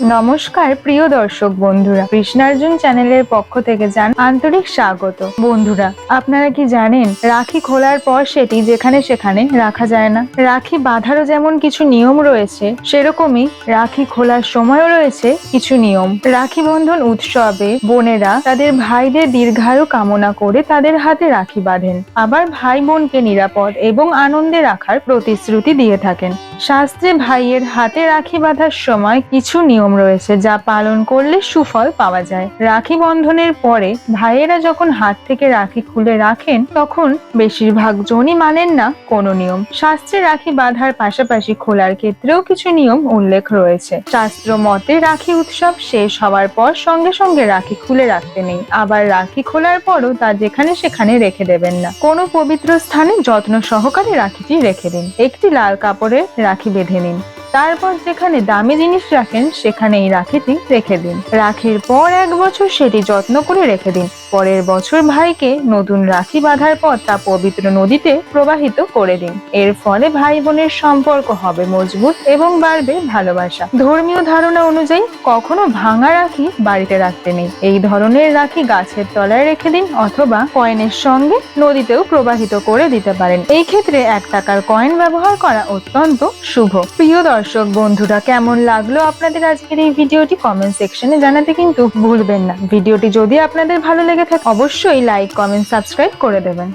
নমস্কার, প্রিয় দর্শক বন্ধুরা। কৃষ্ণার্জুন চ্যানেলের পক্ষ থেকে যান আন্তরিক স্বাগত। বন্ধুরা, আপনারা কি জানেন, রাখি খোলার পর সেটি যেখানে সেখানে রাখা যায় না। রাখি বাঁধারও যেমন কিছু নিয়ম রয়েছে, সেরকমই রাখি খোলার সময়ও রয়েছে কিছু নিয়ম। রাখি বন্ধন উৎসবে বোনেরা তাদের ভাইদের দীর্ঘায়ু কামনা করে তাদের হাতে রাখি বাঁধেন। আবার ভাই বোনকে নিরাপদ এবং আনন্দে রাখার প্রতিশ্রুতি দিয়ে থাকেন। শাস্ত্রে ভাইয়ের হাতে রাখি বাঁধার সময় কিছু নিয়ম রয়েছে যা পালন করলে সুফল পাওয়া যায়। রাখি বন্ধনের পরে ভাইয়েরা যখন হাত থেকে রাখি খুলে রাখেন, তখন বেশিরভাগ জনই মানেন না কোনো নিয়ম। শাস্ত্রে রাখি বাঁধার পাশাপাশি খোলার ক্ষেত্রেও কিছু নিয়ম উল্লেখ রয়েছে। শাস্ত্র মতে রাখি উৎসব শেষ হওয়ার পর সঙ্গে সঙ্গে রাখি খুলে রাখতে নেই। আবার রাখি খোলার পরও তা যেখানে সেখানে রেখে দেবেন না। কোনো পবিত্র স্থানে যত্ন সহকারে রাখিটি রেখে দিন। একটি লাল কাপড়ে রাখি বেঁধে নিন। তারপর যেখানে দামি জিনিস রাখেন, সেখানে এই রাখিটি রেখে দিন। রাখির পর এক বছর সেটি যত্ন করে রেখে দিন। পরের বছর ভাইকে নতুন রাখি বাঁধার পর তা পবিত্র নদীতে প্রবাহিত করে দিন। এর ফলে ভাই বোনের সম্পর্ক হবে মজবুত এবং বাড়বে ভালোবাসা। ধর্মীয় ধারণা অনুযায়ী, কখনো ভাঙা রাখি বাড়িতে রাখতে নেই। এই ধরনের রাখি গাছের তলায় রেখে দিন অথবা কয়েনের সঙ্গে নদীতেও প্রবাহিত করে দিতে পারেন। এই ক্ষেত্রে এক টাকার কয়েন ব্যবহার করা অত্যন্ত শুভ। প্রিয় দর্শক বন্ধুরা, কেমন লাগল আপনাদের আজকের এই ভিডিওটি? কমেন্ট সেকশনে জানাতে কিন্তু ভুলবেন না। ভিডিওটি যদি আপনাদের ভালো লেগে থাকে, অবশ্যই লাইক কমেন্ট সাবস্ক্রাইব করে দেবেন।